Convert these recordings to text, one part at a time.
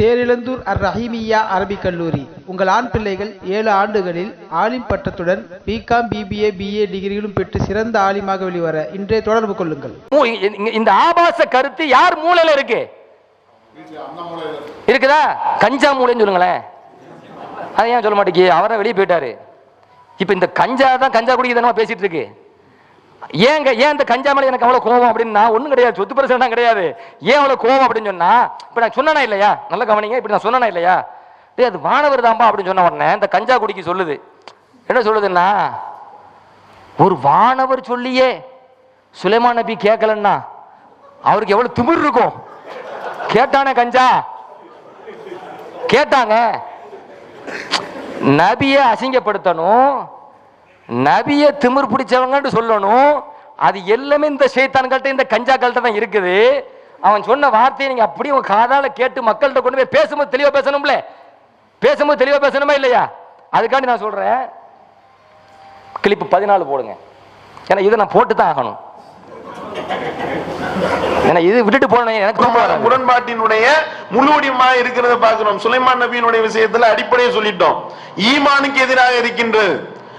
தேரிழந்தூர் அர் ரஹீமியா அரபிக் கல்லூரி. உங்கள் ஆண் பிள்ளைகள் ஏழு ஆண்டுகளில் ஆலிம் பட்டத்துடன் பிகாம் பிபிஏ பிஏ டிகிரிகளும் பெற்று சிறந்த ஆலிமாக வெளிவர இன்றே தொடர்பு கொள்ளுங்கள். மூ- இந்த ஆபாச கருத்து யார் மூலையில இருக்கு? இருக்குதா? கஞ்சா மூலைன்னு சொல்லுங்களேன். அதை ஏன் சொல்ல மாட்டேங்கி? அவரை வெளியே போயிட்டாரு. இப்ப இந்த கஞ்சா தான் கஞ்சா குடிக்க பேசிட்டு இருக்கு. ஏங்க ஏன் இந்த கஞ்சா மேலே எனக்கு அவ்வளவு கோவம் அப்படின்னா ஒண்ணும் கிடையாது. சொத்து பிரச்சனை கிடையாது. ஏன் அவ்வளவு கோவம் அப்படின்னு சொன்னா இப்ப நான் சொன்னனா இல்லையா? நல்ல கவனிங்க இப்படி நான் சொன்னனா இல்லையா? டேய் அது மாணவர் தான்பா அப்படின்னு சொன்ன உடனே இந்த கஞ்சா குடிக்கு சொல்லுது. என்ன சொல்லுதுன்னா ஒரு வானவர் சொல்லியே சுலைமான் நபி கேட்கலன்னா அவருக்கு எவ்வளவு திமிர் இருக்கும். கேட்டானே கஞ்சா? கேட்டாங்க. நபியை அசிங்கப்படுத்தணும். நபியை திமிர் பிடிச்சவங்கன்னு சொல்லணும். அது எல்லாமே இந்த சைத்தான்கள்ட்ட இந்த கஞ்சாக்கள்கிட்ட தான் இருக்குது. அவன் சொன்ன வார்த்தையை நீங்க அப்படியே உங்க காதால கேட்டு மக்கள்கிட்ட கொண்டு போய் பேசும்போது தெளிவா பேசணும்ல? பேசும்போது தெளிவா பேசணுமா இல்லையா? அதுக்காண்டி நான் சொல்றேன். கிளிப்பு பதினாலு போடுங்க. ஏன்னா இதை நான் போட்டு தான் ஆகணும் இது விட்டுட்டு போனேன் எனக்கு. முரண்பாட்டினுடைய முழுவடிமா இருக்கிறத பார்க்கிறோம் சுலைமான் நபியினுடைய விஷயத்துல அடிப்படையை சொல்லிட்டோம். ஈமானுக்கு எதிராக இருக்கின்றது.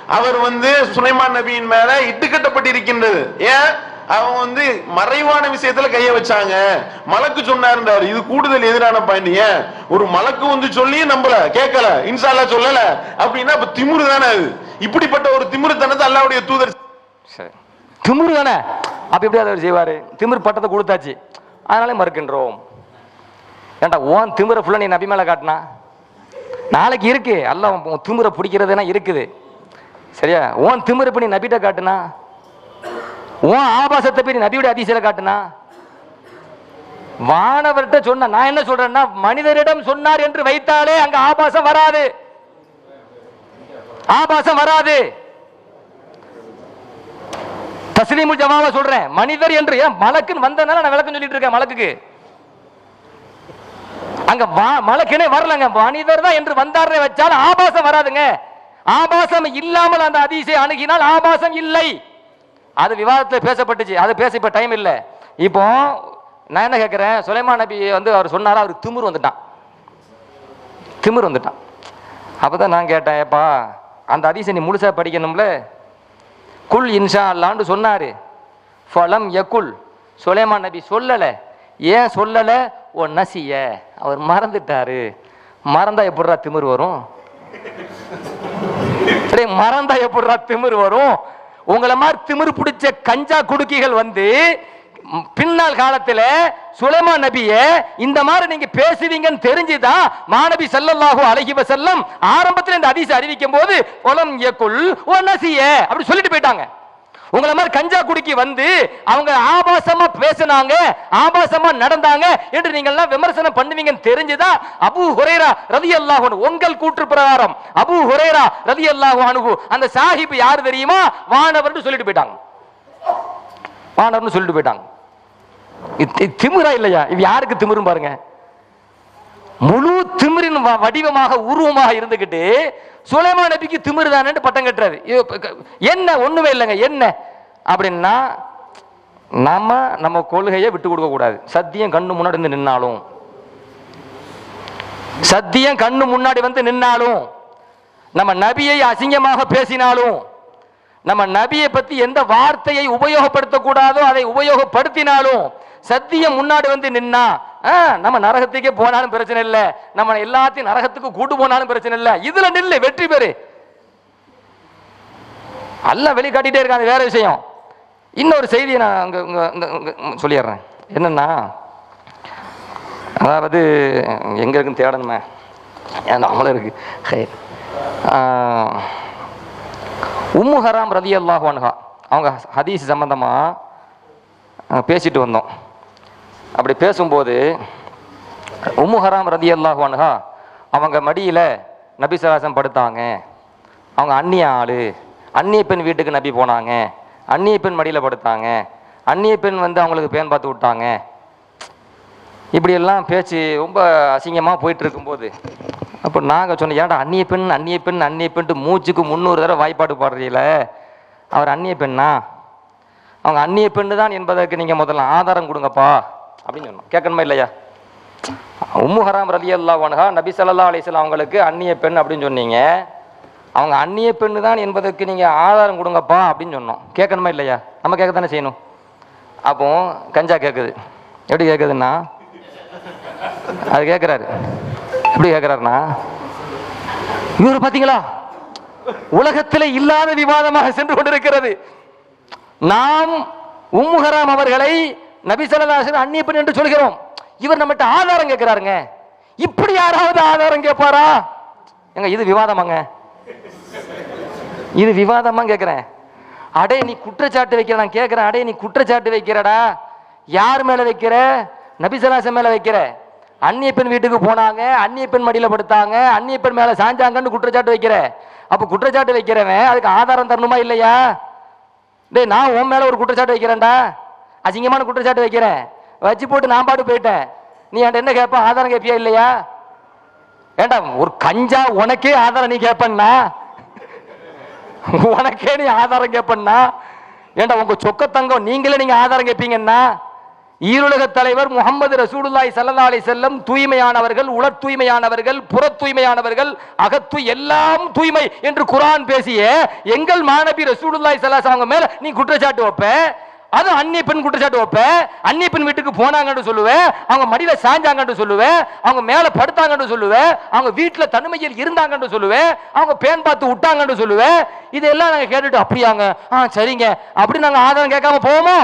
அவர் வந்து சுலைமான் நபியின் மேல இட்டுக்கட்டப்பட்டிருக்கின்றது ஏன்? அவங்க வந்து மறைவான விஷயத்துல கைய வச்சாங்க. மலக்கு சொன்னாருன்றாரு இது கூடுதல் எதிரான பாயிண்ட் ஏன்? ஒரு மலக்கு வந்து சொல்லி நம்பல கேட்கல இன்சால்லா சொல்லல அப்படின்னா அப்ப திமிரு தானே அது? இப்படிப்பட்ட ஒரு திமிருத்தனத்தை அல்லாவுடைய தூதர் சரி. திமிரு தானே? அப்ப எப்படி அவர் செய்வாரு? திமிர் பட்டத்தை கொடுத்தாச்சு. அதனால மறுக்கின்றோம். ஏன்டா ஓன் திமிர ஃபுல்லா நீ நபி மேல காட்டினா? நாளைக்கு இருக்கு. அல்ல உன் திமிர பிடிக்கிறதுனா இருக்குது. சரியா? ஓன் திமிர இப்ப நீ நபிட்ட காட்டுனா? உன் ஆபாசத்தை போய் நபியோட அதிசயில காட்டுனா? வானவர்கிட்ட சொன்ன நான் என்ன சொல்றேன்னா மனிதரிடம் சொன்னார் என்று வைத்தாலே அங்க ஆபாசம் வராது. ஆபாசம் வராது. தஸ்லீமுல் ஜவாப சொல்றேன் மனிதர் என்று ஏன் மலக்குன்னு வந்தனால நான் விளக்கம் சொல்லிட்டு இருக்கேன் மலக்குக்கு. அங்க வா- மலக்குனே வரலங்க மனிதர் தான் என்று வந்தார்னே வச்சாலும் ஆபாசம் வராதுங்க. ஆபாசம் இல்லாமல் அந்த அதிசை அணுகினால் ஆபாசம் இல்லை. அது விவாதத்தில் பேசப்பட்டுச்சு. அது பேச இப்போ டைம் இல்லை. இப்போ நான் என்ன கேட்குறேன் சுலைமா நபி வந்து அவர் சொன்னாரா? அவருக்கு திமிர் வந்துட்டான். திமிர் வந்துட்டான். அப்பதான் நான் கேட்டேன் ஏப்பா அந்த அதிசை நீ முழுசாக படிக்கணும்ல? குல் இன்ஷா அல்லான்னு சொன்னார். ஃபலம் யக்குல் சுலைமா நபி சொல்லலை. ஏன் சொல்லலை? ஓ நசிய. அவர் மறந்துட்டாரு. மறந்தா எப்படிடா திமிர் வரும்? டேய், மறந்தா எப்படிடா திமிர் வரும். உங்களை மாதிரி திமிர் பிடிச்ச கஞ்சா குடுக்கிகள் வந்து பின்னால் காலத்துல சுலைமா நபிய இந்த மாதிரி நீங்க பேசுவீங்கன்னு தெரிஞ்சுதான் மாணவி ஸல்லல்லாஹு அழகிவ செல்லம் ஆரம்பத்தில் இந்த அதிசை அறிவிக்கும் போது ஒலம் இயக்குள் ஒன்னசிய அப்படி சொல்லிட்டு போயிட்டாங்க. உங்களை மாதிரி கஞ்சா குடிக்கி வந்து அவங்க ஆபாசமா பேசுனாங்க ஆபாசமா நடந்தாங்க என்று நீங்கள் எல்லாம் விமர்சனம் பண்ணுவீங்கன்னு தெரிஞ்சுதான் அபு ஹுரேரா ரலியல்லாஹு அன்ஹு உங்கள் கூற்று பிரகாரம். அபு ஹுரைரா ரலியல்லாஹு அன்ஹு அந்த சாஹிப் யார் தெரியுமா? வானவர்னு சொல்லிட்டு போயிட்டாங்க. வானவர்னு சொல்லிட்டு போயிட்டாங்க. திமிரா இல்லையா? இது யாருக்கு திமிரும் பாருங்க. முழு திமிரின் வ- வடிவமாக உருவமாக இருந்துகிட்டு சுலைமா நபிக்கு திமிர் தானே பட்டம் கட்டுறாரு. இது என்ன? ஒண்ணுமே இல்லைங்க. என்ன? அப்படின்னா நம்ம நம்ம கொள்கையை விட்டு கொடுக்க கூடாது. சத்தியம் கண்ணு முன்னாடி வந்து நின்னாலும். சத்தியம் கண்ணு முன்னாடி வந்து நின்னாலும். நம்ம நபியை அசிங்கமாக பேசினாலும். நம்ம நபியை பத்தி எந்த வார்த்தையை உபயோகப்படுத்தக்கூடாதோ அதை உபயோகப்படுத்தினாலும் சத்தியம் முன்னாடி வந்து நின்னா ஆ, நம்ம நரகத்துக்கே போனாலும் பிரச்சனை இல்லை. நம்ம எல்லாத்தையும் நரகத்துக்கு கூட்டு போனாலும் பிரச்சனை இல்லை. இதுல நில்லு வெற்றி பெறு. அல்ல வெளிக்காட்டிட்டே இருக்காங்க வேற விஷயம். இன்னொரு செய்தியை நான் அங்கே சொல்லிடுறேன். என்னன்னா அதாவது எங்க இருக்குன்னு தேடணுமே. ஏன் நம்மளும் இருக்கு. உம்முஹராம் உம்மு ஹராம் ரதி அல்லாஹ் அவங்க ஹதீஸ் சம்பந்தமா பேசிட்டு வந்தோம். அப்படி பேசும்போது உம்மு ஹராம் ரதி அல்லாஹு அவங்க மடியில் நபி சலாசம் படுத்தாங்க. அவங்க அந்நிய ஆள் அந்நிய பெண் வீட்டுக்கு நபி போனாங்க. அந்நிய பெண் மடியில் படுத்தாங்க. அந்நிய பெண் வந்து அவங்களுக்கு பேன் பார்த்து விட்டாங்க. இப்படியெல்லாம் பேச்சு ரொம்ப அசிங்கமாக போயிட்டு இருக்கும்போது அப்போ நாங்கள் சொன்னோம் ஏன்டா அந்நிய பெண் அந்நிய பெண் அந்நிய பெண்ட்டு மூச்சுக்கு முந்நூறு தடவை வாய்ப்பாடு பாடுறீல? அவர் அந்நிய பெண்ணா? அவங்க அந்நிய பெண்ணு தான் என்பதற்கு நீங்கள் முதல்ல ஆதாரம் கொடுங்கப்பா. அப்படின்னு சொன்னோம் கேட்கணுமா இல்லையா? உம்மு ஹராம் ரலி அல்லா வன்ஹா நபி சல்லா அலிஸ்லாம் அவங்களுக்கு அந்நிய பெண் அப்படின்னு சொன்னீங்க. அவங்க அந்நிய பெண்ணு தான் என்பதற்கு நீங்கள் ஆதாரம் கொடுங்கப்பா அப்படின்னு சொன்னோம். கேட்கணுமா இல்லையா? நம்ம கேட்க தானே செய்யணும். அப்போ கஞ்சா கேட்குது எப்படி கேட்குதுன்னா அது கேட்குறாரு எப்படி கேட்குறாருன்னா இவர் பார்த்தீங்களா உலகத்தில் இல்லாத விவாதமாக சென்று கொண்டிருக்கிறது. நாம் உம்முஹராம் அவர்களை நபிசல்லாசன் அந்நியப்பன் என்று சொல்கிறோம். இவர் நம்மகிட்ட ஆதாரம் கேட்கிறாருங்க. இப்படி யாராவது ஆதாரம் கேட்பாரா? எங்க இது விவாதமாங்க. இது விவாதமா கேட்கிறேன். அடே நீ குற்றச்சாட்டு வைக்கிற நான் கேட்கிறேன். அடே நீ குற்றச்சாட்டு வைக்கிறடா. யார் மேல வைக்கிற? நபிசலாசன் மேல வைக்கிற. அந்நிய பெண் வீட்டுக்கு போனாங்க அந்நிய பெண் மடியில படுத்தாங்க அந்நிய பெண் மேல சாஞ்சாங்கன்னு குற்றச்சாட்டு வைக்கிற. அப்ப குற்றச்சாட்டு வைக்கிறவன் அதுக்கு ஆதாரம் தரணுமா இல்லையா? டேய் நான் உன் மேல ஒரு குற்றச்சாட்டு வைக்கிறேன்டா. அசிங்கமான குற்றச்சாட்டு வைக்கிறேன் வச்சு போட்டு நான் பாட்டு போயிட்டேன். நீ என்கிட்ட என்ன கேட்ப ஆதாரம் கேட்பியா இல்லையா? ஏண்டா ஒரு கஞ்சா உனக்கே ஆதாரம் நீ கேட்பண்ணா உனக்கே நீ ஆதாரம் கேட்பண்ணா ஏண்டா உங்க சொக்க தங்கம் நீங்களே நீங்க ஆதாரம் கேட்பீங்கன்னா ஈருலக தலைவர் முகமது ரசூடுல்லாய் சல்லா அலி செல்லம் தூய்மையானவர்கள் உளத் தூய்மையானவர்கள் புற தூய்மையானவர்கள் அகத்து எல்லாம் தூய்மை என்று குரான் பேசிய எங்கள் மாணவி ரசூலுல்லாஹி ஸல்லல்லாஹு அவங்க மேல நீ குற்றச்சாட்டு வைப்ப? அது அந்நிய பெண் குற்றச்சாட்டு வைப்பேன் அந்நிய பெண் வீட்டுக்கு போனாங்கன்னு சொல்லுவேன் அவங்க மடியில சாஞ்சாங்கன்னு சொல்லுவேன் அவங்க மேல படுத்தாங்கன்னு சொல்லுவேன் அவங்க வீட்டுல தனிமையில் இருந்தாங்கன்னு சொல்லுவேன் அவங்க பேன் பார்த்து விட்டாங்கன்னு சொல்லுவேன் இதெல்லாம் நாங்க கேட்டுட்டு அப்படியாங்க. ஆ சரிங்க. அப்படி நாங்க ஆதாரம் கேட்காம போவோமோ?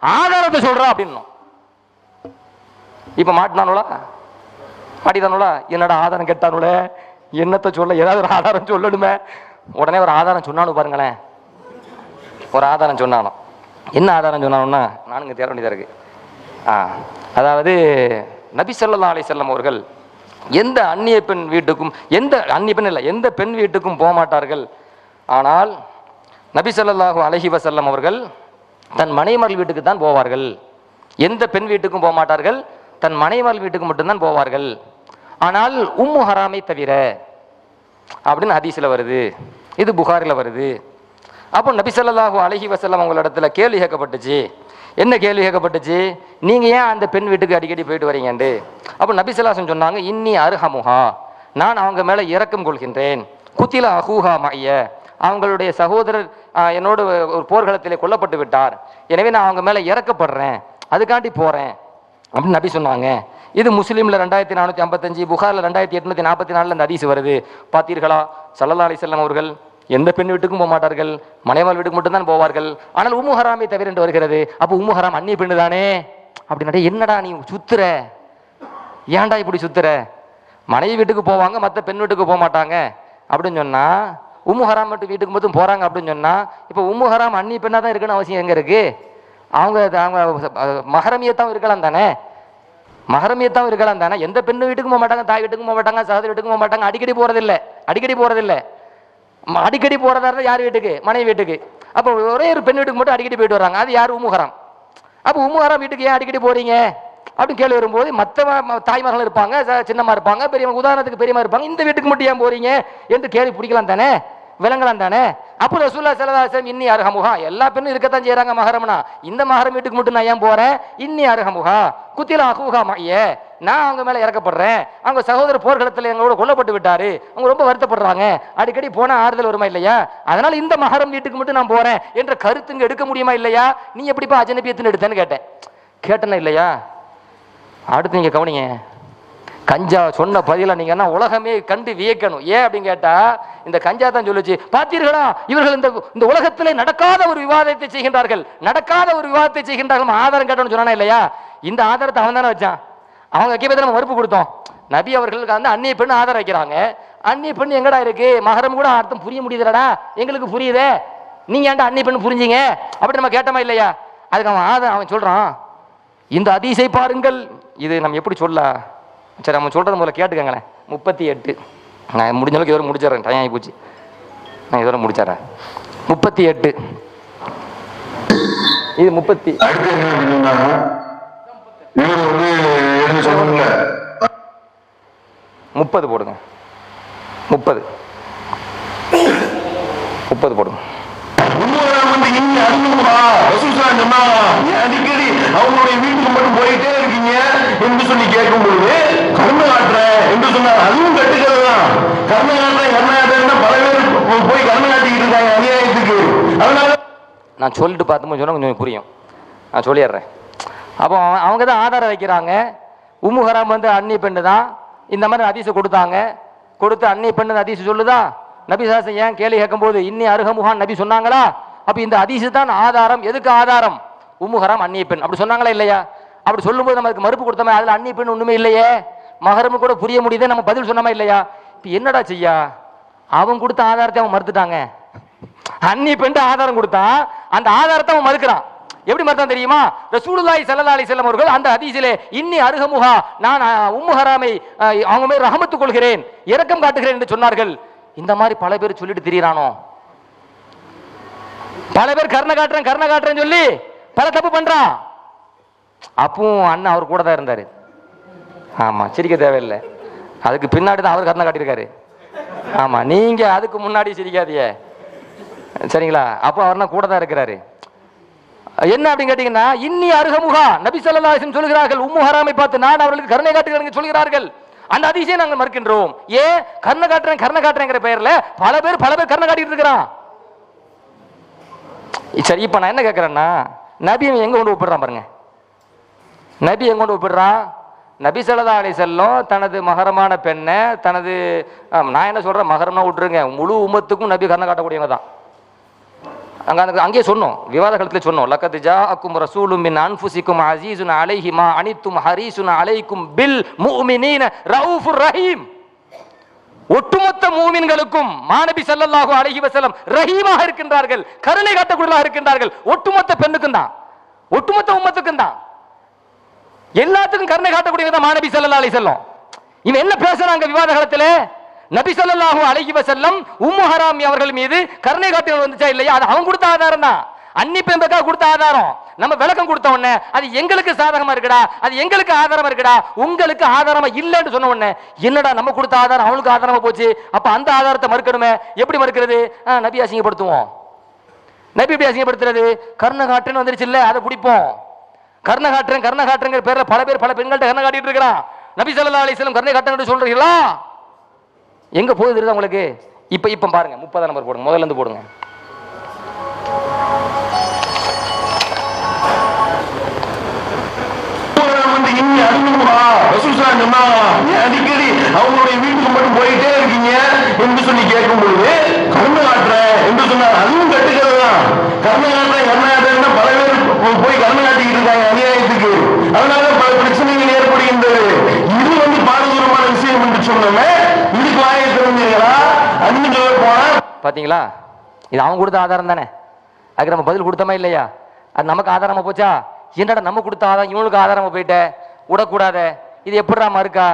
ஆதாரத்தை சொல்றோம் அப்படின்னும். இப்ப மாட்டினானுல மாட்டிதானுல என்னடா ஆதாரம் கேட்டானுல என்னத்தை சொல்ல? ஏதாவது ஒரு ஆதாரம் சொல்லணுமே. உடனே ஒரு ஆதாரம் சொன்னானு பாருங்களேன். ஒரு ஆதாரம் சொன்னானோ? என்ன ஆதாரம் சொன்னாங்கன்னா நானுங்க தேட வேண்டியதாக இருக்கு ஆ அதாவது நபி ஸல்லல்லாஹு அலைஹி செல்லம் அவர்கள் எந்த அந்நிய பெண் வீட்டுக்கும் எந்த அந்நிய பெண் இல்லை எந்த பெண் வீட்டுக்கும் போக மாட்டார்கள். ஆனால் நபி ஸல்லல்லாஹு அலஹி வசல்லம் அவர்கள் தன் மனைமகள் வீட்டுக்கு தான் போவார்கள். எந்த பெண் வீட்டுக்கும் போக மாட்டார்கள் தன் மனைமகள் வீட்டுக்கு மட்டும்தான் போவார்கள். ஆனால் உம்மு ஹராமை தவிர அப்படின்னு ஹதீஸில் வருது இது புகாரில் வருது. அப்போ நபி அழகி வசல்லம் வஸல்லம் உங்களிடத்துல கேள்வி கேட்கப்பட்டுச்சு. என்ன கேள்வி கேட்கப்பட்டுச்சு? நீங்கள் ஏன் அந்த பெண் வீட்டுக்கு அடிக்கடி போயிட்டு வரீங்கண்டு? அப்போ நபிசல்லாசன் சொன்னாங்க இன்னி அருஹமுஹா. நான் அவங்க மேலே இறக்கம் கொள்கின்றேன். குத்தில அஹூஹா மைய அவங்களுடைய சகோதரர் என்னோட என்னோடு ஒரு போர்க்களத்திலே கொல்லப்பட்டு விட்டார். எனவே நான் அவங்க மேலே இறக்கப்படுறேன். அதுக்காண்டி போகிறேன் அப்படின்னு நபி சொன்னாங்க. இது முஸ்லீமில் ரெண்டாயிரத்தி நானூற்றி ஐம்பத்தஞ்சு புகாரில் ரெண்டாயிரத்தி எட்நூற்றி நாற்பத்தி நாலில் இந்த ஹதீஸ் வருது. பார்த்தீர்களா? சல்லல்லா அலிசல்லாம் அவர்கள் எந்த பெண் வீட்டுக்கும் போக மாட்டார்கள் மனைவாள் வீட்டுக்கு மட்டும்தான் போவார்கள். ஆனால் உம்மு ஹராமை தவிர என்று வருகிறது. அப்போ உம்மு ஹராம் அந்நிய பெண்ணு தானே அப்படின்னா என்னடா நீ சுத்துற? ஏன்டா இப்படி சுத்துற? மனைவி வீட்டுக்கு போவாங்க மற்ற பெண் வீட்டுக்கு போக மாட்டாங்க. அப்படின்னு சொன்னால் உம்மு ஹராம் மட்டும் வீட்டுக்கு மட்டும் போகிறாங்க அப்படின்னு சொன்னால் இப்போ உம்மு ஹராம் அன்னி பெண்ணாக தான் இருக்குன்னு அவசியம் எங்கே இருக்குது அவங்க அவங்க மகரமியத்தான் இருக்கலாம் தானே? மகரமியத்தான் இருக்கலாம் தானே? எந்த பெண்ணு வீட்டுக்கும் போக மாட்டாங்க தாய் வீட்டுக்கும் போக மாட்டாங்க சகோதரி வீட்டுக்கும் போக மாட்டாங்க அடிக்கடி போகிறதில்ல அடிக்கடி போகிறதில்லை அடிக்கடி போகிறதா இருந்தால் யார் வீட்டுக்கு? மனைவி வீட்டுக்கு. அப்போ ஒரே ஒரு பெண் வீட்டுக்கு மட்டும் அடிக்கடி போயிட்டு வராங்க. அது யார் உமுகரம் அப்போ உமுகரம் வீட்டுக்கு ஏன் அடிக்கடி போகிறீங்க அப்படின்னு கேள்வி வரும்போது மற்ற தாய்மார்கள் இருப்பாங்க ச- சின்னம்மா இருப்பாங்க பெரியம்மா உதாரணத்துக்கு பெரியம்மா இருப்பாங்க. இந்த வீட்டுக்கு மட்டும் ஏன் போறீங்க? என்று கேள்வி பிடிக்கலாம் தானே? விளங்கலாம் தானே? அப்போ ரசூல்லா சல்லல்லாஹு இன்னி அருகமுகா எல்லா பெண்ணும் இருக்கத்தான் செய்கிறாங்க மகரம்னா இந்த மகரம் வீட்டுக்கு மட்டும் நான் ஏன் போறேன்? இன்னி அருகமுகா குத்தில அகுகா மாயே நான் அவங்க மேலே இறக்கப்படுறேன். அவங்க சகோதர போர்க்களத்தில் எங்களோட கொல்லப்பட்டு விட்டாரு. அவங்க ரொம்ப வருத்தப்படுறாங்க. அடிக்கடி போனால் ஆறுதல் வருமா இல்லையா? அதனால் இந்த மகரம் வீட்டுக்கு மட்டும் நான் போகிறேன் என்ற கருத்துங்க எடுக்க முடியுமா இல்லையா? நீ எப்படிப்பா அஜனபியத்தின் எடுத்தேன்னு கேட்டேன். கேட்டேன்னா இல்லையா? அடுத்து நீங்கள் கவனிங்க. கஞ்சா சொன்ன பதில நீங்க என்ன உலகமே கண்டு வியக்கணும். ஏன் அப்படின்னு கேட்டா இந்த கஞ்சா தான் சொல்லுச்சு. பார்த்தீர்களா? இவர்கள் இந்த இந்த உலகத்திலே நடக்காத ஒரு விவாதத்தை செய்கின்றார்கள். நடக்காத ஒரு விவாதத்தை செய்கின்றார்கள். ஆதாரம் கேட்டோம்னு சொன்னானா இல்லையா? இந்த ஆதாரத்தை அவன் தானே வச்சான். அவங்க கேட்பதை நம்ம மறுப்பு கொடுத்தோம். நபி அவர்களுக்கு வந்து அந்நிய பெண் ஆதாரம் வைக்கிறாங்க. அந்நிய பெண் எங்கடா இருக்கு? மகரம் கூட அர்த்தம் புரிய முடியுதுலடா எங்களுக்கு புரியுதே. நீங்க ஏன்டா அந்நிய பெண் புரிஞ்சீங்க? அப்படி நம்ம கேட்டோமா இல்லையா? அதுக்கு அவன் ஆதரவு அவன் சொல்றான். இந்த அதிசை பாருங்கள். இது நம்ம எப்படி சொல்ல சரி நம்ம சொல்றது முதல்ல கேட்டுக்கங்களேன். முப்பத்தி எட்டு. நான் முடிஞ்ச அளவுக்கு இதோட முடிச்சிடுறேன். டைம் ஆகி போச்சு. நான் இதோட முடிச்சிடறேன். முப்பத்தி எட்டு. இது முப்பத்தி இவர் வந்து என்ன சொன்னீங்க முப்பது போடுங்க. முப்பது. முப்பது போடுங்க. உண்மையான வந்து இங்க அனுபவமா ரசூசா சொன்னா "ஏன் அடிக்கடி அவங்களுடைய வீட்டுக்கு மட்டும் போயிட்டே இருக்கீங்க என்று சொல்லி கேட்கும் பொழுது காட்டுறேன் என்று சொன்னார். அதுவும் கட்டுக்கிறது தான். காட்டுறேன் பல பேர் போ- போய் கருணை காட்டிக்கிட்டு இருக்காங்க அநியாயத்துக்கு. அதனால நான் சொல்லிட்டு பார்த்து சொன்னா கொஞ்சம் புரியும். நான் சொல்லிடுறேன். அப்போ அவங்க தான் ஆதாரம் வைக்கிறாங்க. உம்மு ஹராம் வந்து அன்னி பெண்ணு தான். இந்த மாதிரி அதிசு கொடுத்தாங்க. கொடுத்து அன்னி பெண்ணு அதிசு சொல்லுதா? நபி சாசன் ஏன் கேள்வி கேட்கும்போது இன்னி அருகமுகான் நபி சொன்னாங்களா? அப்போ இந்த அதிசு தான் ஆதாரம். எதுக்கு ஆதாரம்? உம்மு ஹராம் அந்நிய பெண். அப்படி சொன்னாங்களா இல்லையா? அப்படி சொல்லும்போது நமக்கு மறுப்பு கொடுத்தோமே அதில் அந்நிய பெண் ஒன்றுமே இல்லையே. மகரமு கூட புரிய முடியுதே நம்ம பதில் சொன்னோமா இல்லையா? இப்போ என்னடா செய்யா? அவன் கொடுத்த ஆதாரத்தை அவன் மறுத்துட்டாங்க. அந்நிய பெண் ஆதாரம் கொடுத்தான் அந்த ஆதாரத்தை அவன் மறுக்கிறான். எப்படி மறுத்தான் தெரியுமா? ரசூலுல்லாய் சல்லா அலி செல்லம் அவர்கள் அந்த ஹதீஸிலே இன்னி அருகமுகா நான் உம்முஹராமை உம்மு ஹராமை அவங்க மேல் ரஹமத்து கொள்கிறேன் இரக்கம் காட்டுகிறேன் என்று சொன்னார்கள். இந்த மாதிரி பல பேர் சொல்லிட்டு திரியிறானோ? பல பேர் கருணை காட்டுறேன் கருணை காட்டுறேன்னு சொல்லி பல தப்பு பண்றான் அப்பவும் அண்ணன் அவர் கூட தான் இருந்தாரு. ஆமா சிரிக்க தேவையில்லை. அதுக்கு பின்னாடி தான் அவர் கருணை காட்டியிருக்காரு. ஆமா நீங்க அதுக்கு முன்னாடி சிரிக்காதியே சரிங்களா? அப்போ அவர்னா கூட தான் இருக்கிறாரு. என்ன அப்படின்னு கேட்டீங்கன்னா இன்னி அருகமுகா நபி ஸல்லல்லாஹு சொல்கிறார்கள் உம்மு ஹராமை பார்த்து நான் அவர்களுக்கு கருணை காட்டுகிறேன் சொல்கிறார்கள். அந்த அதிசயம் நாங்கள் மறுக்கின்றோம். ஏன் கருணை காட்டுறேன் கருணை காட்டுறேங்கிற பெயர்ல பல பேர் பல பேர் கருணை காட்டிட்டு இருக்கிறான். சரி இப்போ நான் என்ன கேட்குறேன்னா நபி அவன் எங்க கொண்டு ஒப்பிடுறான் பாருங்க. நபி எங்க கொண்டு ஒப்பிடுறான் நபி ஸல்லல்லாஹு அலி செல்லும் தனது மகரமான பெண்ணை தனது நான் என்ன சொல்றேன் மகரம்னா விட்டுருங்க. முழு உமத்துக்கும் நபி கருணை காட்டக்கூடியவங்க தான். அங்கே அந்த அங்கேயே சொன்னோம் விவாத காலத்துல சொன்னோம். லக்கத் ஜாஅக்கும் ரசூலும் மின் அன்புசிக்கும் அசீசுன் அலைஹிமா அனித்தும் ஹரீசுன் அலைக்கும் பில் மூமினீன ரவுஃபுர் ரஹீம். ஒட்டுமொத்த மூமின்களுக்கும் மாநபி செல்லல்லாஹு அழகி வசலம் ரஹீமாக இருக்கின்றார்கள் கருணை காட்டக்கூடியதாக இருக்கின்றார்கள். ஒட்டுமொத்த பெண்ணுக்கும் தான் ஒட்டுமொத்த உம்மத்துக்கும் தான் எல்லாத்துக்கும் கருணை காட்டக்கூடியதான் தான் மாநபி ஸல்லல்லாஹு அலை வஸல்லம். இவன் என்ன பேசுறாங்க விவாத காலத்தில் நபி ஸல்லல்லாஹு அலைஹி வஸல்லம் உம்மு ஹராமி அவர்கள் மீது கருணை காட்டுவது வந்துச்சா இல்லையா? அது அவன் கொடுத்த ஆதாரம் தான். அன்னி பெண்பக்கா கொடுத்த ஆதாரம். நம்ம விளக்கம் கொடுத்த உடனே அது எங்களுக்கு சாதகமா இருக்குடா அது எங்களுக்கு ஆதாரமா இருக்குடா உங்களுக்கு ஆதாரமா இல்லைன்னு சொன்ன உடனே என்னடா நம்ம கொடுத்த ஆதாரம் அவனுக்கு ஆதாரமா போச்சு? அப்ப அந்த ஆதாரத்தை மறுக்கணுமே. எப்படி மறுக்கிறது? ஆ, நபி அசிங்கப்படுத்துவோம். நபி எப்படி அசிங்கப்படுத்துறது? கருணை காட்டுன்னு வந்துருச்சு இல்ல அதை பிடிப்போம் கருணை காட்டுறேன் கருணை காட்டுறேங்கிற பேர்ல பல பேர் பல பெண்கள்ட்ட கருணை காட்டிட்டு இருக்கிறான் நபி சல்லா அலைஹி வஸல்லம் கருணை சொல்றீங்களா எங்க போகுது தெரியுதா உங்களுக்கு? இப்ப இப்ப பாருங்க. முப்பதாம் நம்பர் போடுங்க. முதல்ல இருந்து போடுங்க. வந்து இன்னி அருணுமா ரசூசா சொன்னாங்க அடிக்கடி அவங்களுடைய வீட்டுக்கு மட்டும் போயிட்டே இருக்கீங்க என்று சொல்லி கேட்கும் பொழுது கருணை காட்டுறேன் என்று சொன்னார். அதுவும் கட்டுக்கிறது தான். கருணை காட்டுறேன் கருணை காட்டுறேன்னா பல பேர் போய் கருணை காட்டிக்கிட்டு இருக்காங்க அநியாயத்துக்கு. அதனால பல பிரச்சனைகள் ஏற்படுகின்றது. இது வந்து பாரதூரமான விஷயம் என்று சொன்னோமே இதுக்கு வாயை தெரிஞ்சுங்களா அன்னு சொல்ல பார்த்தீங்களா இது அவன் கொடுத்த ஆதாரம் தானே? அதுக்கு நம்ம பதில் கொடுத்தோமா இல்லையா? அது நமக்கு ஆதாரமாக போச்சா? என்னடா நம்ம கொடுத்த ஆதாரம்? இவனுக்கு ஆதாரமாக போயிட்ட? விடக்கூடாத. இது எப்படிடா மறுக்கா?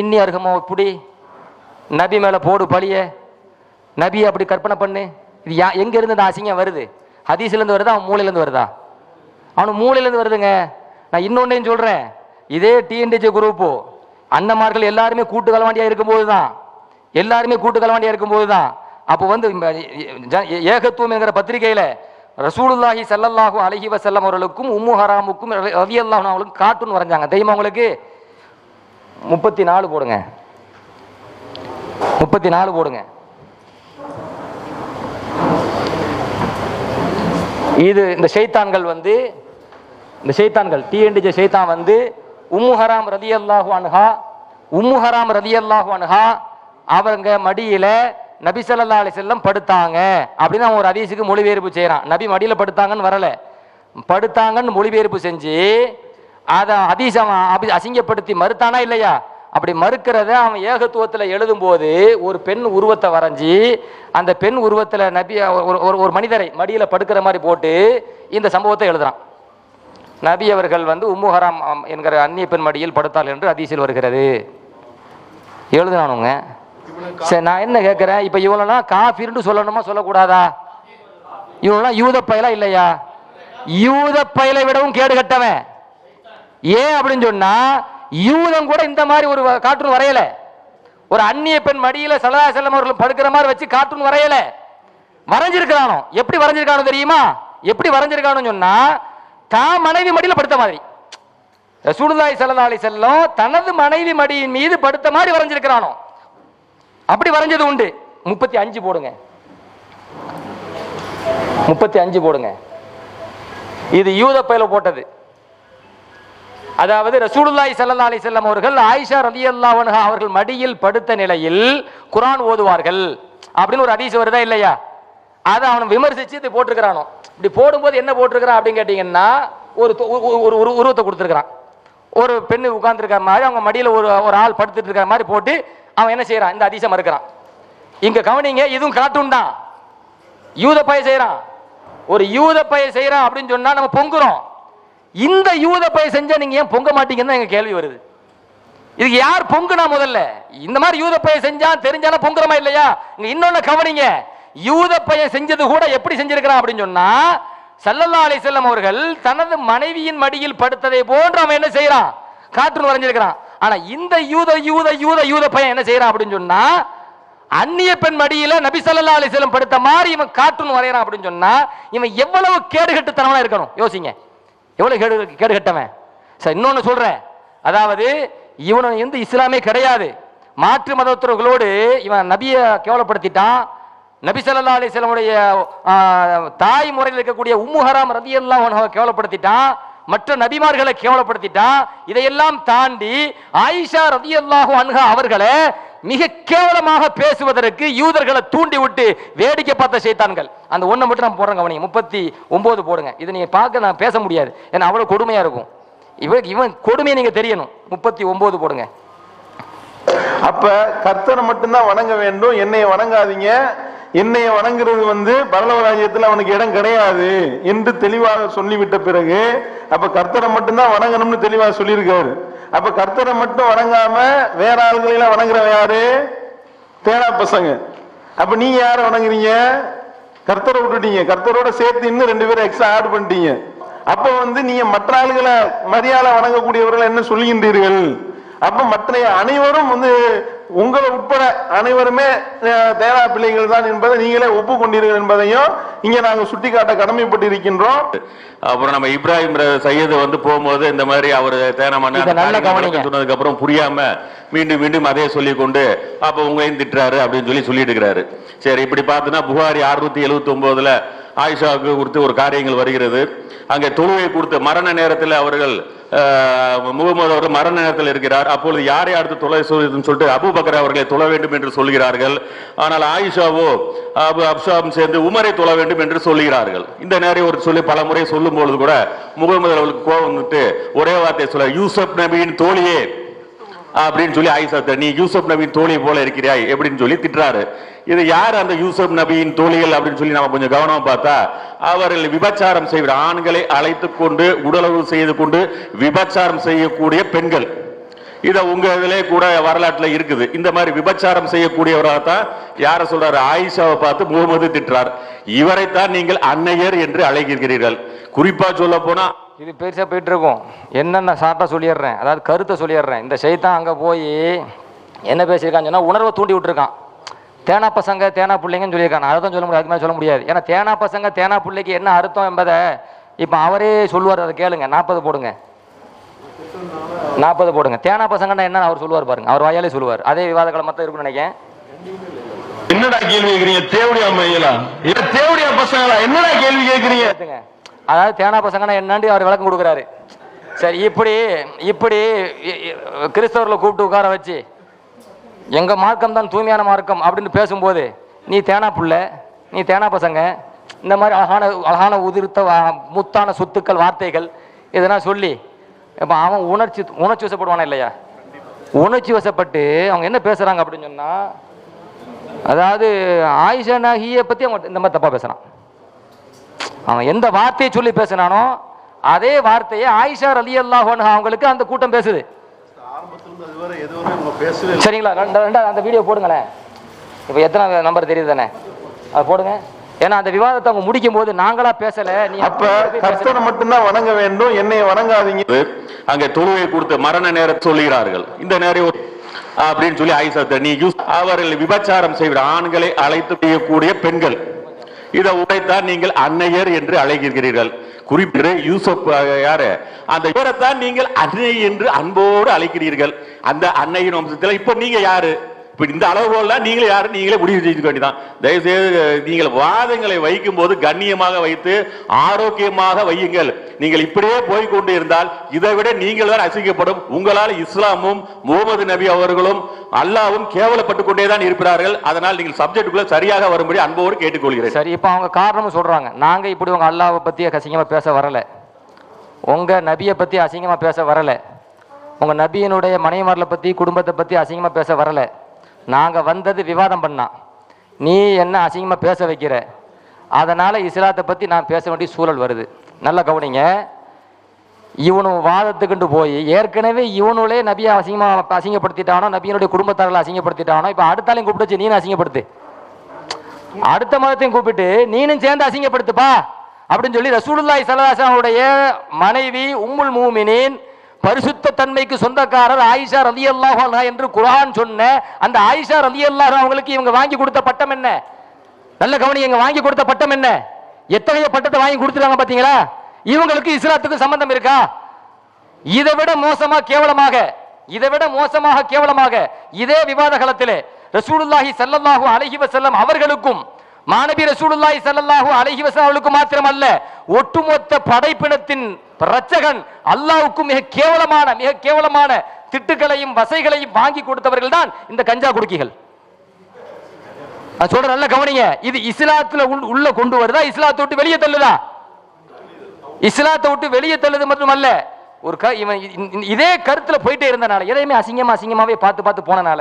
இன்னி அருகமோ இப்படி நபி மேலே போடு பழிய. நபி அப்படி கற்பனை பண்ணு. இது யா எங்கேருந்து இந்த அசிங்கம் வருது? ஹதீஸ்லேருந்து வருதா? அவன் மூளையிலேருந்து வருதா? அவனு மூளையிலேருந்து வருதுங்க. நான் இன்னொன்னையும் சொல்கிறேன் இதே டிஎன்டிஜி குரூப்பு அண்ணமார்கள் எல்லாருமே கூட்டு கலவாண்டியாக இருக்கும்போது தான் எல்லாருமே கூட்டு கலவாண்டியாக இருக்கும்போது தான் அப்போ வந்து இந்த ஜ- ஏகத்துவம் என்கிற பத்திரிகையில ரசூலுல்லாஹி சல்லல்லாஹு அலஹி வசல்லம் அவர்களுக்கும் உம்மு ஹராமுக்கும் ரலியல்லாஹு அன்ஹு அவர்களுக்கும் கார்ட்டூன் வரைஞ்சாங்க. தெய்வம் அவங்களுக்கு முப்பத்தி நாலு போடுங்க. முப்பத்தி நாலு போடுங்க. இது இந்த ஷைத்தான்கள் வந்து இந்த செய்தான்கள் டிஎன்டிஜே சைத்தான் வந்து உம்மு ஹராம் ரலியல்லாஹு அன்ஹா உம்மு ஹராம் ரலியல்லாஹு அன்ஹா அவங்க மடியில நபி சல்லா அலி செல்லம் படுத்தாங்க. அப்படின்னு அவன் ஒரு அதிசுக்கு மொழிபெயர்ப்பு செய்கிறான் நபி மடியில் படுத்தாங்கன்னு வரல. படுத்தாங்கன்னு மொழிபெயர்ப்பு செஞ்சு அதை ஹதீஸ் அவன் அபி- அசிங்கப்படுத்தி மறுத்தானா இல்லையா? அப்படி மறுக்கிறத அவன் ஏகத்துவத்தில் எழுதும்போது ஒரு பெண் உருவத்தை வரைஞ்சி அந்த பெண் உருவத்தில் நபி ஒரு ஒரு- ஒரு மனிதரை மடியில் படுக்கிற மாதிரி போட்டு இந்த சம்பவத்தை எழுதுறான். நபி அவர்கள் வந்து உம்முஹராம் அம், என்கிற அந்நிய பெண் மடியில் படுத்தாள் என்று ஹதீஸில் வருகிறது. எழுதுனானுங்க சரி நான் என்ன கேட்குறேன் இப்போ இவனெல்லாம் காஃபிர்னு சொல்லணுமா சொல்லக்கூடாதா? இவனெல்லாம் யூத பயலா இல்லையா? யூத பயலை விடவும் கேடு கட்டவன். ஏன் அப்படின்னு சொன்னால் யூதம் கூட இந்த மாதிரி ஒரு கார்ட்டூன் வரையலை. ஒரு அந்நிய பெண் மடியில் சல்லா செல்லம் அவர்கள் படுக்கிற மாதிரி வச்சு கார்ட்டூன் வரையலை. வரைஞ்சிருக்கிறானோ? எப்படி வரைஞ்சிருக்கானோ தெரியுமா? எப்படி வரைஞ்சிருக்கானோன்னு சொன்னால் தான் மனைவி மடியில் படுத்த மாதிரி. சுடுதாய் ஸல்லல்லாஹு செல்லும் தனது மனைவி மடியின் மீது படுத்த மாதிரி வரைஞ்சிருக்கிறானோ? அப்படி வரைஞ்சது உண்டு. முப்பத்தி அஞ்சு போடுங்க. முப்பத்தி அஞ்சு போடுங்க. இது யூத பயில போட்டது. அதாவது ரசூலுல்லாய் சல்லா அலி செல்லம் அவர்கள் ஆயிஷா ரலியல்லாஹு அன்ஹா அவர்கள் மடியில் படுத்த நிலையில் குரான் ஓதுவார்கள். அப்படின்னு ஒரு ஹதீஸ் வருதா இல்லையா? அதை அவன் விமர்சிச்சு இது போட்டிருக்கிறானோ. இப்படி போடும்போது என்ன போட்டிருக்கிறான் அப்படின்னு கேட்டீங்கன்னா ஒரு ஒரு- உருவத்தை கொடுத்துருக்கிறான். ஒரு பெண்ணு உட்கார்ந்துருக்கிற மாதிரி அவங்க மடியில் ஒரு ஒரு ஆள் படுத்துட்டு இருக்கிற மாதிரி போட்டு அவன் என்ன செய்யறான்? இந்த அதிசயம் மறுக்கிறான். இங்க கவனிங்க இதுவும் கார்ட்டூன் தான். யூத பய செய்யறான். ஒரு யூத பய செய்யறான் அப்படின்னு சொன்னா நம்ம பொங்குறோம். இந்த யூத பய செஞ்சா நீங்க ஏன் பொங்க மாட்டீங்கன்னு தான் எங்க கேள்வி வருது. இதுக்கு யார் பொங்குனா முதல்ல? இந்த மாதிரி யூத பய செஞ்சா தெரிஞ்சாலும் பொங்குறமா இல்லையா? இங்க இன்னொன்னு கவனிங்க. யூத பையன் செஞ்சது கூட எப்படி செஞ்சிருக்கிறான் அப்படின்னு சொன்னா சல்லல்லா அலைஹி அவர்கள் தனது மனைவியின் மடியில் படுத்ததை போன்று அவன் என்ன செய்யறான்? காற்று வரைஞ்சிருக்கிறான். ஆனா இந்த யூத யூத யூத யூத பையன் என்ன செய்யறான் அப்படின்னு சொன்னா அந்நிய பெண் மடியில நபி சல்லா அலிசலம் படுத்த மாதிரி இவன் காட்டுன்னு வரையறான் அப்படின்னு சொன்னா இவன் எவ்வளவு கேடுகட்டுத்தனமா இருக்கணும்? யோசிங்க. எவ்வளவு கேடு கேடுகட்டவன்? சரி இன்னொன்னு சொல்றேன். அதாவது இவன் வந்து இஸ்லாமே கிடையாது. மாற்று மதத்தவர்களோடு இவன் நபியை கேவலப்படுத்திட்டான். நபி சல்லா அலைஹி தாய் முறையில் இருக்கக்கூடிய உம்மு ஹராம் ரதியல்லாஹு கேவலப்படுத்திட்டான். மற்ற நபிமார்களை கேவலப்படுத்திட்டான் இதையெல்லாம் தாண்டி ஆயிஷா ரதியல்லாஹு அன்ஹா அவர்களை மிக கேவலமாக பேசுவதற்கு யூதர்களை தூண்டி விட்டு வேடிக்கை பார்த்த சைத்தான்கள். அந்த ஒன்றை மட்டும் நான் போடுறேங்க அவனை முப்பத்தி ஒன்பது போடுங்க. இதை நீங்கள் பார்க்க நான் பேச முடியாது. ஏன்னா அவ்வளோ கொடுமையாக இருக்கும். இவன் இவன் கொடுமையை நீங்கள் தெரியணும். முப்பத்தி ஒன்பது போடுங்க. அப்ப கர்த்தரை மட்டும்தான் வணங்க வேண்டும். என்னை வணங்காதீங்க. என்னைய வணங்குறது வந்து பரலவ ராஜ்யத்தில் அவனுக்கு இடம் கிடையாது என்று தெளிவாக சொல்லிவிட்ட பிறகு அப்ப கர்த்தரை மட்டும்தான் வணங்கணும்னு தெளிவாக சொல்லியிருக்காரு. அப்ப கர்த்தரை மட்டும் வணங்காம வேற ஆளுகளெல்லாம் வணங்குறவ யாரு? தேனா பசங்க. அப்ப நீங்க யார வணங்குறீங்க? கர்த்தரை விட்டுட்டீங்க. கர்த்தரோட சேர்த்து இன்னும் ரெண்டு பேரும் எக்ஸ்ட்ரா ஆட் பண்ணிட்டீங்க. அப்ப வந்து நீங்க மற்ற ஆளுகளை மரியாதை வணங்கக்கூடியவர்கள் என்ன சொல்லுகின்றீர்கள் அப்ப மற்ற அனைவரும் வந்து உங்களை உட்பட அனைவருமே தேனா பிள்ளைகள் தான் என்பதை நீங்களே ஒப்புக்கொண்டீர்கள் என்பதையும் இங்க நாங்க சுட்டிக்காட்ட கடமைப்பட்டு இருக்கின்றோம் அப்புறம் நம்ம இப்ராஹிம் ர- சையது வந்து போகும்போது இந்த மாதிரி அவர் தேனமான. சொன்னதுக்கு அப்புறம் புரியாம மீண்டும் மீண்டும் அதே சொல்லி கொண்டு அப்ப உங்களையும் திட்டுறாரு? அப்படின்னு சொல்லி சொல்லிட்டு இருக்கிறாரு சரி இப்படி பார்த்தோன்னா புகாரி அறுநூத்தி எழுபத்தி ஒன்பதுல ஆயிஷாவுக்கு குறித்து ஒரு காரியங்கள் வருகிறது. அங்கே தொழுவை கொடுத்து மரண நேரத்தில் அவர்கள் முகமது அவர்கள் மரண நேரத்தில் இருக்கிறார். அப்பொழுது யாரை அடுத்து தொலை சொல்லிட்டு அபுபக்கர் அவர்களை தொழ வேண்டும் என்று சொல்கிறார்கள். ஆனால் ஆயிஷாவோ அபு அப்சாவும் சேர்ந்து உமரை தொழ வேண்டும் என்று சொல்கிறார்கள். இந்த நேரம் ஒரு சொல்லி பல முறை சொல்லும் பொழுது கூட முகமது அவர்களுக்கு கோபம் வந்துட்டு ஒரே வார்த்தை சொல்ல யூசப் நபியின் தோழியே அப்படின்னு சொல்லி ஆயிஷா நீ யூசப் நபியின் தோழி போல இருக்கிறாய் எப்படின்னு சொல்லி திட்டுறாரு. இது யார் அந்த யூசப் நபியின் தோழிகள் அப்படின்னு சொல்லி நம்ம கொஞ்சம் கவனமா பார்த்தா அவர்கள் விபச்சாரம் செய்கிற ஆண்களை அழைத்து கொண்டு உடலவு செய்து கொண்டு விபச்சாரம் செய்யக்கூடிய பெண்கள். இதை உங்க இதிலே கூட வரலாற்றுல இருக்குது. இந்த மாதிரி விபச்சாரம் செய்யக்கூடியவராக தான் யார சொல்றாரு? ஆயிஷாவை பார்த்து முகமது திட்டுறார். இவரைத்தான் நீங்கள் அன்னையர் என்று அழைக்கிறீர்கள். குறிப்பா சொல்ல போனா இது பெருசா போயிட்டு இருக்கும் என்னென்ன ஷார்ட்டா சொல்லிடுறேன். அதாவது கருத்தை சொல்லிடுறேன். இந்த சைத்தான் அங்க போய் என்ன பேசியிருக்கான்னு சொன்னா உணர்வை தூண்டி விட்டுருக்கான். தேனா பசங்க தேனா பிள்ளைங்கன்னு சொல்லியிருக்கான். அதை தான் சொல்ல முடியாது அதுக்கு மேல சொல்ல முடியாது. ஏன்னா தேனா பசங்க தேனா பிள்ளைக்கு என்ன அர்த்தம் என்பதை இப்போ அவரே சொல்லுவார். அதை கேளுங்க. நாற்பது போடுங்க. நாற்பது போடுங்க. தேனா பசங்கன்னா என்ன அவர் சொல்லுவார் பாருங்க. அவர் வாயாலே சொல்லுவார். அதே விவாத களமத்தான் இருக்கும்னு நினைக்கிறேன். என்னடா கேள்வி கேக்குறீங்க தேவடியா மையலா தேவடியா பசங்களா? என்னடா கேள்வி எடுத்துங்க. அதாவது தேனா பசங்கன்னா என்னாண்டி அவர் விளக்கம் கொடுக்குறாரு? சரி இப்படி இப்படி கிறிஸ்தவர்களை கூப்பிட்டு உட்கார வச்சு எங்கள் மார்க்கம் தான் தூய்மையான மார்க்கம் அப்படின்னு பேசும்போது நீ தேனா புள்ள நீ தேனா பசங்க இந்த மாதிரி அழகான அழகான உதிர்த்த முத்தான சொத்துக்கள் வார்த்தைகள் இதெல்லாம் சொல்லி இப்போ அவன் உணர்ச்சி உணர்ச்சி வசப்படுவானா இல்லையா? உணர்ச்சி வசப்பட்டு அவங்க என்ன பேசுகிறாங்க அப்படின்னு சொன்னால் அதாவது ஆயிஷா நாகியை பற்றி அவங்க இந்த மாதிரி தப்பாக பேசுகிறான் அவன் எந்த வார்த்தையை சொல்லி பேசினானோ அதே வார்த்தையை ஆயிஷா ரலி அவங்களுக்கு அந்த கூட்டம் பேசுது. சரிங்களா? ரெண்டா அந்த வீடியோ போடுங்களேன். இப்போ எத்தனை நம்பர் தெரியுது தானே? அது போடுங்க. ஏன்னா அந்த விவாதத்தை அவங்க முடிக்கும் போது நாங்களா பேசல நீ அப்ப கர்த்தரை மட்டும்தான் வணங்க வேண்டும் என்னைய வணங்காதீங்க. அங்கே தொழுவை கொடுத்து மரண நேரம் சொல்லுகிறார்கள். இந்த நேரம் அப்படின்னு சொல்லி ஆயிஷா திட்டுறா. நீ யூஸ் அவர்கள் விபச்சாரம் செய்கிற ஆண்களை அழைத்து செய்யக்கூடிய பெண்கள். இதை உடைத்தான் நீங்கள் அன்னையர் என்று அழைக்கிறீர்கள். குறிப்பிட யூசப் யாரு? அந்த இவரைத்தான் நீங்கள் அன்னை என்று அன்போடு அழைக்கிறீர்கள். அந்த அன்னையின் வம்சத்தில் இப்ப நீங்க யாரு? இப்போ இந்த அளவுகோல்லாம் நீங்களே யாரும் நீங்களே முடிவு செய்து வேண்டியதான் தயவுசெய்து நீங்கள் வாதங்களை வைக்கும் போது கண்ணியமாக வைத்து ஆரோக்கியமாக வையுங்கள். நீங்கள் இப்படியே போய் கொண்டு இருந்தால் இதை விட நீங்கள் தான் அசிங்கப்படும். உங்களால் இஸ்லாமும் முகமது நபி அவர்களும் அல்லாவும் கேவலப்பட்டு கொண்டே தான் இருக்கிறார்கள். அதனால் நீங்கள் சப்ஜெக்டுக்குள்ள சரியாக வரும்படி அன்போடு கேட்டுக்கொள்கிறேன். சரி இப்போ அவங்க காரணமும் சொல்றாங்க. நாங்க இப்படி உங்க அல்லாவை பத்தி அசிங்கமா பேச வரல. உங்க நபியை பத்தி அசிங்கமா பேச வரல. உங்க நபியினுடைய மனைவிமார்களை பத்தி குடும்பத்தை பத்தி அசிங்கமா பேச வரலை. நாங்கள் வந்தது விவாதம் பண்ணா. நீ என்ன அசிங்கமாக பேச வைக்கிற? அதனால் இஸ்லாத்தை பற்றி நான் பேச வேண்டிய சூழல் வருது. நல்லா கவனிங்க. இவனு வாதத்துக்குண்டு போய் ஏற்கனவே இவனுளே நபியை அசிங்கமாக அசிங்கப்படுத்திட்டானோ நபியினுடைய குடும்பத்தார்களை அசிங்கப்படுத்திட்டானோ இப்போ அடுத்தாலையும் கூப்பிட்டு நீனும் அசிங்கப்படுத்து. அடுத்த மதத்தையும் கூப்பிட்டு நீனும் சேர்ந்து அசிங்கப்படுத்துப்பா. அப்படின்னு சொல்லி ரசூலுல்லாய் ஸல்லல்லாஹு அவருடைய மனைவி உம்முல் மூமினின் பரிசுத்த தன்மைக்கு சொந்தக்காரர் ஆயிஷா ரதி அன்ஹா என்று குரான் சொன்ன அந்த ஆயிஷா ரலியல்லாஹு அவங்களுக்கு இவங்க வாங்கி கொடுத்த பட்டம் என்ன? நல்ல கவனி இவங்க வாங்கி கொடுத்த பட்டம் என்ன? எத்தகைய பட்டத்தை வாங்கி கொடுத்துருக்காங்க பாத்தீங்களா? இவங்களுக்கு இஸ்லாத்துக்கு சம்பந்தம் இருக்கா? இதை விட மோசமா கேவலமாக இதை விட மோசமாக கேவலமாக இதே விவாத களத்திலே ரசூலுல்லாஹி சல்லல்லாஹு அலஹி வசல்லம் அவர்களுக்கும் மாணவி ரசூலுல்லாய் சல்லாஹு அலஹி வஸல்லம் மாத்திரமல்ல ஒட்டுமொத்த படைப்பினத்தின் ரச்சகன் அல்லாவுக்கும் மிக கேவலமான மிக கேவலமான திட்டுகளையும் வசைகளையும் வாங்கி கொடுத்தவர்கள் தான் இந்த கஞ்சா குடுக்கிகள். நான் சொல்ற நல்ல கவனிங்க. இது இஸ்லாத்துல உள்- உள்ள கொண்டு வருதா இஸ்லாத்தை விட்டு வெளியே தள்ளுதா? இஸ்லாத்தை விட்டு வெளியே தள்ளுது மட்டுமல்ல ஒரு க இவன் இதே கருத்தில் போயிட்டே இருந்தனால எதையுமே அசிங்கமா அசிங்கமாவே பார்த்து பார்த்து போனனால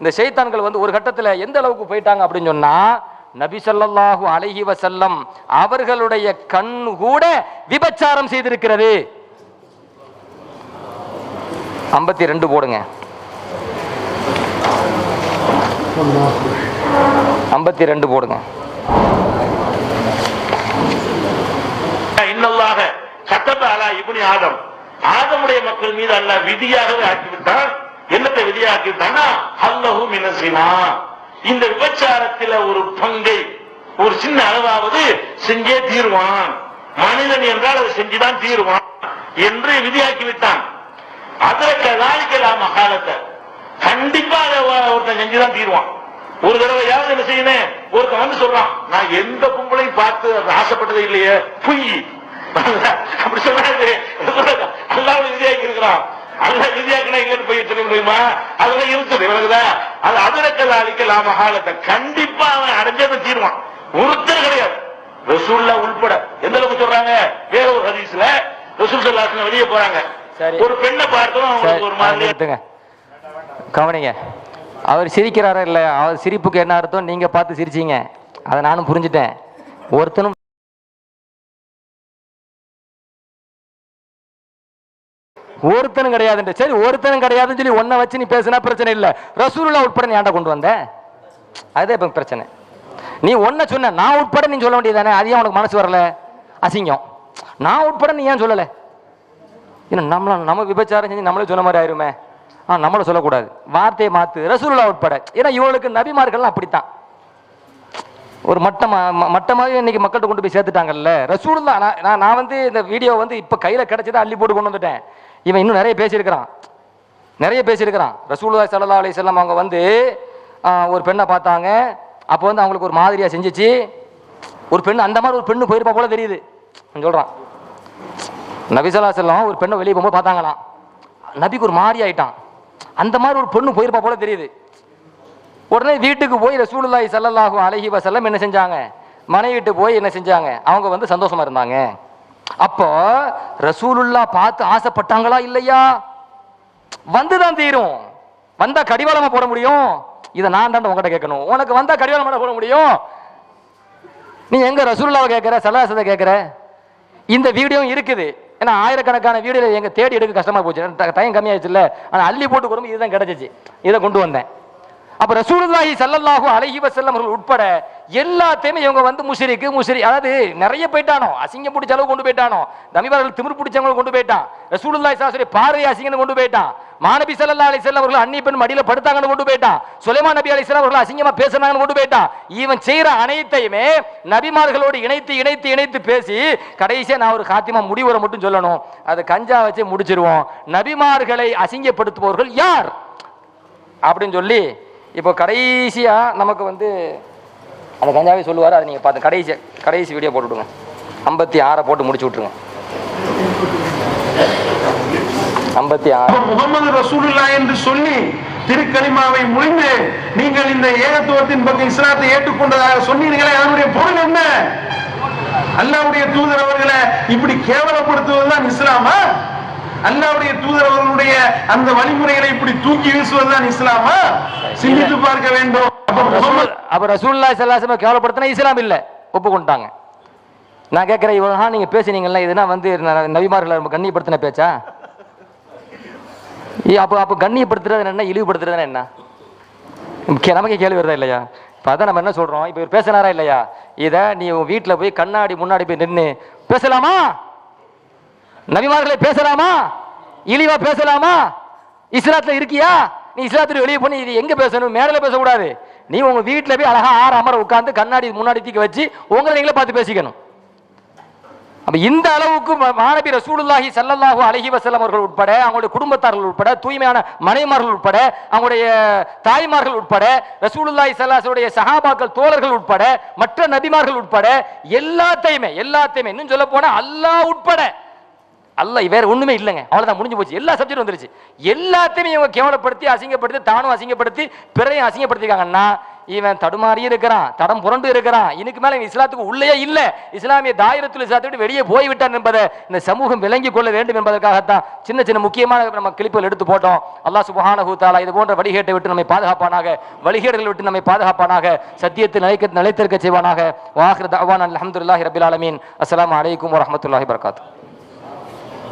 இந்த செய்தான்கள் வந்து ஒரு கட்டத்தில் எந்த அளவுக்கு போயிட்டாங்க அப்படின்னு சொன்னா நபி அலஹி வசல்லம் அவர்களுடைய கண் கூட விபச்சாரம் செய்திருக்கிறது. ஐம்பத்தி ரெண்டு போடுங்க. ஐம்பத்தி ரெண்டு போடுங்க. இன்னல்லாக கத்தப அலா இப்னி ஆதம். ஆதமுடைய மக்கள் மீது அல்ல விதியாகவே ஆக்கிவிட்டான். என்னத்தை விதியாக்கி விட்டான்னா அல்லாஹு மினசினா இந்த விபச்சாரத்தில ஒரு பங்கை ஒரு சின்ன அளவாவது செஞ்சே தீருவான். மனிதன் என்றால் அதை செஞ்சுதான் தீருவான் என்று விதியாக்கி விட்டான் அதற்கு நாளைக்கெல்லாம் மகாலத்தை கண்டிப்பா அதை ஒருத்தன் செஞ்சுதான் தீருவான். ஒரு தடவையாவது என்ன செய்யணும் ஒருத்தன் வந்து சொல்றான் நான் எந்த கும்பலையும் பார்த்து அது ஆசைப்பட்டதே இல்லையே புய். அப்படி சொன்னாரு. அல்லாவது விதியாக்கி இருக்கிறான் அல்ல விதியாக்கினா எங்க போய் சொல்ல முடியுமா? அதெல்லாம் இருக்குது இவனுக்குதா அது அதிரக்கல் அழிக்கலாம் மகாலத்தை கண்டிப்பா அவன் அடைஞ்சதை தீருவான். ஒருத்தர் கிடையாது. ரசூல்லா உள்பட. எந்த அளவுக்கு சொல்றாங்க? வேற ஒரு ஹதீஸ்ல ரசூல் சல்லாசன வெளியே போறாங்க. ஒரு பெண்ணை பார்த்தோம் அவங்களுக்கு ஒரு மாதிரி கவனிங்க. அவர் சிரிக்கிறாரா இல்ல அவர் சிரிப்புக்கு என்ன அர்த்தம்? நீங்க பார்த்து சிரிச்சீங்க. அதை நானும் புரிஞ்சுட்டேன். ஒருத்தனும் ஒருத்தனும் கிடையாதுன்ற. சரி ஒருத்தனும் கிடையாதுன்னு சொல்லி ஒன்ன வச்சு நீ பேசினா பிரச்சனை இல்லை. ரசூலுல்லா உட்பட நீ ஏன்டா கொண்டு வந்த? அதுதான் இப்போ பிரச்சனை. நீ ஒன்ன சொன்ன நான் உட்பட நீ சொல்ல வேண்டியதானே அது ஏன் உனக்கு மனசு வரல? அசிங்கம். நான் உட்பட நீ ஏன் சொல்லலை? ஏன்னா நம்மள நம்ம விபச்சாரம் செஞ்சு நம்மளே சொன்ன மாதிரி ஆயிருமே. ஆ நம்மளும் சொல்லக்கூடாது. வார்த்தையை மாற்று ரசூலுல்லா உட்பட. ஏன்னா இவளுக்கு நபிமார்கள்லாம் அப்படித்தான். ஒரு மட்டமாக ம- மட்டமாவே இன்னைக்கு மக்கள்கிட்ட கொண்டு போய் சேர்த்துட்டாங்கல்ல. ரசூலுல்லா நான் நான் நான் வந்து இந்த வீடியோ வந்து இப்போ கையில் கிடச்சதை அள்ளி போட்டு கொண்டு வந்துட்டேன். இவன் இன்னும் நிறைய பேசியிருக்கிறான். நிறைய பேசியிருக்கிறான். ரசூலுல்லாஹி சல்லா அலி செல்லம் அவங்க வந்து ஒரு பெண்ணை பார்த்தாங்க. அப்போ வந்து அவங்களுக்கு ஒரு மாதிரியாக செஞ்சுச்சு. ஒரு பெண்ணு அந்த மாதிரி ஒரு பெண்ணு போயிருப்பா போல தெரியுது. சொல்கிறான் சொல்றான். நபிசல்லா செல்லம் ஒரு பெண்ணை வெளியே போகும்போது பார்த்தாங்களாம். நபிக்கு ஒரு மாதிரி ஆயிட்டான். அந்த மாதிரி ஒரு பொண்ணு போயிருப்பா போல தெரியுது. உடனே வீட்டுக்கு போய் ரசூலுல்லாய் ஸல்லல்லாஹு அலஹி வசல்லம் என்ன செஞ்சாங்க? மனைவிட்டு போய் என்ன செஞ்சாங்க? அவங்க வந்து சந்தோஷமா இருந்தாங்க. அப்போ ரசூலுல்லா பார்த்து ஆசைப்பட்டாங்களா இல்லையா? வந்துதான் தீரும். வந்தா கடிவாளமா போட முடியும். இதை நான் தான் உங்ககிட்ட கேட்கணும். உனக்கு வந்தா கடிவாளமா போட முடியும். நீ எங்க ரசூல்லாவை கேட்கிற சல்லாசத்தை கேட்கிற? இந்த வீடியோ இருக்குது. ஏன்னா ஆயிரக்கணக்கான வீடியோ எங்க தேடி எடுக்க கஷ்டமா போச்சு. டைம் கம்மியாச்சுல்ல ஆனா அள்ளி போட்டு கொடுக்கும் இதுதான் கிடைச்சிச்சு. இதை கொண்டு வந்தேன். அப்ப ரசூலுல்லாஹி ஸல்லல்லாஹு அலஹி வசல்லம் அவர்கள் உட்பட எல்லாத்தையுமே இவங்க வந்து முஷரிக்கு முஷரி அதாவது நிறைய போயிட்டானோ அசிங்கம் பிடிச்ச அளவு கொண்டு போயிட்டானோ நபிமார்கள் திமிர் பிடிச்சவங்க கொண்டு போயிட்டான் ரசூலுல்லாஹி சாஸ்திரி பார்வை அசிங்கம் கொண்டு போயிட்டான் மாநபி சல்லா அலி வஸல்லம் அவர்கள் அன்னி பெண் மடியில படுத்தாங்கன்னு கொண்டு போயிட்டான் சுலைமான் நபி அலைஹிஸ்ஸலாம் அவர்கள் அசிங்கமா பேசுனாங்கன்னு கொண்டு போயிட்டான் இவன் செய்யற அனைத்தையுமே நபிமார்களோடு இணைத்து இணைத்து இணைத்து பேசி கடைசியா நான் ஒரு காத்திமா முடிவுரை மட்டும் சொல்லணும். அது கஞ்சா வச்சு முடிச்சிருவோம். நபிமார்களை அசிங்கப்படுத்துபவர்கள் யார்? அப்படின்னு சொல்லி இப்போ கடைசியாக நமக்கு வந்து அந்த கஞ்சாவே சொல்லுவார் அதை நீங்கள் பார்த்து கடைசி கடைசி வீடியோ போட்டு விடுங்க ஐம்பத்தி ஆறை போட்டு முடிச்சு விட்ருங்க ஐம்பத்தி ஆறு. முகமது ரசூலுல்லா என்று சொல்லி திருக்கலிமாவை முடிந்து நீங்கள் இந்த ஏகத்துவத்தின் பக்கம் இஸ்லாத்தை ஏற்றுக்கொண்டதாக சொன்னீர்களே அதனுடைய பொருள் என்ன? அல்லாவுடைய தூதர் அவர்களை இப்படி கேவலப்படுத்துவதுதான் இஸ்லாமா? அல்லாவுடைய தூதர் அவர்களுடைய அந்த வழிமுறைகளை இப்படி தூக்கி வீசுவதுதான் இஸ்லாமா? சிந்தித்து பார்க்க வேண்டும். அப்ப ரசூல்லா சல்லாசம கேவலப்படுத்தினா இஸ்லாம் இல்லை. ஒப்புக்கொண்டாங்க நான் கேட்குறேன் இவ்வளோ நீங்க பேசுனீங்கல்ல இதுனா வந்து ந- நபிமார்களை நம்ம கண்ணியப்படுத்தின பேச்சா? அப்போ அப்போ கண்ணியப்படுத்துறது என்ன இழிவுபடுத்துறது என்ன? நமக்கு கேள்வி வருதா இல்லையா? இப்போ அதான் நம்ம என்ன சொல்றோம்? இப்போ பேசினாரா இல்லையா? இதை நீ வீட்டில் போய் கண்ணாடி முன்னாடி போய் நின்று பேசலாமா? நபிமார்களை பேசலாமா? இழிவா பேசலாமா? இஸ்லாத்துல இருக்கியா? நீ இஸ்லாத்துல வெளியே போய் இது எங்க பேசணும்? மேடையில பேசக்கூடாது. நீ உங்க வீட்டுல போய் அழகா ஆறு அமர உட்காந்து கண்ணாடி முன்னாடி தூக்கி வச்சு உங்களை நீங்களே பார்த்து பேசிக்கணும். அப்ப இந்த அளவுக்கு மாணவி ரசூலுல்லாஹி சல்லல்லாஹு அலஹி வசல்லம் அவர்கள் உட்பட அவங்களுடைய குடும்பத்தார்கள் உட்பட தூய்மையான மனைமார்கள் உட்பட அவங்களுடைய தாய்மார்கள் உட்பட ரசூலுல்லாஹி ஸல்லல்லாஹுடைய சஹாபாக்கள் தோழர்கள் உட்பட மற்ற நபிமார்கள் உட்பட எல்லாத்தையுமே எல்லாத்தையுமே இன்னும் சொல்ல போனா அல்லாஹ் உட்பட அல்ல வேற ஒண்ணுமே இல்லைங்க. அவ்வளவுதான் முடிஞ்சு போச்சு. எல்லா சப்ஜெக்ட் வந்துருச்சு. எல்லாத்தையுமே இவங்க கேவலப்படுத்தி அசிங்கப்படுத்தி தானும் அசிங்கப்படுத்தி பிறையும் அசிங்கப்படுத்திருக்காங்கன்னா இவன் தடுமாறி இருக்கிறான் தடம் புரண்டு இருக்கிறான். இதுக்கு மேல இஸ்லாத்துக்கு உள்ளே இல்லை. இஸ்லாமிய தாயிரத்துல இஸ்லாத்தை விட்டு வெளியே போய்விட்டான் என்பதை இந்த சமூகம் விளங்கிக் கொள்ள வேண்டும் என்பதற்காகத்தான் சின்ன சின்ன முக்கியமான நம்ம கிளிப்புகள் எடுத்து போட்டோம். அல்லாஹ் சுபஹான ஹூத்தாலா இது போன்ற வழிகேட்டை விட்டு நம்மை பாதுகாப்பானாக வழிகேடுகளை விட்டு நம்மை பாதுகாப்பானாக சத்தியத்தில் நிலைக்க நிலைத்திருக்க செய்வானாக. வாஹிர தவான் அலமதுல்லாஹி ரபில் ஆலமீன். அஸ்லாம் அலைக்கும் வரமத்துல்லாஹி வபரகாத்துஹு.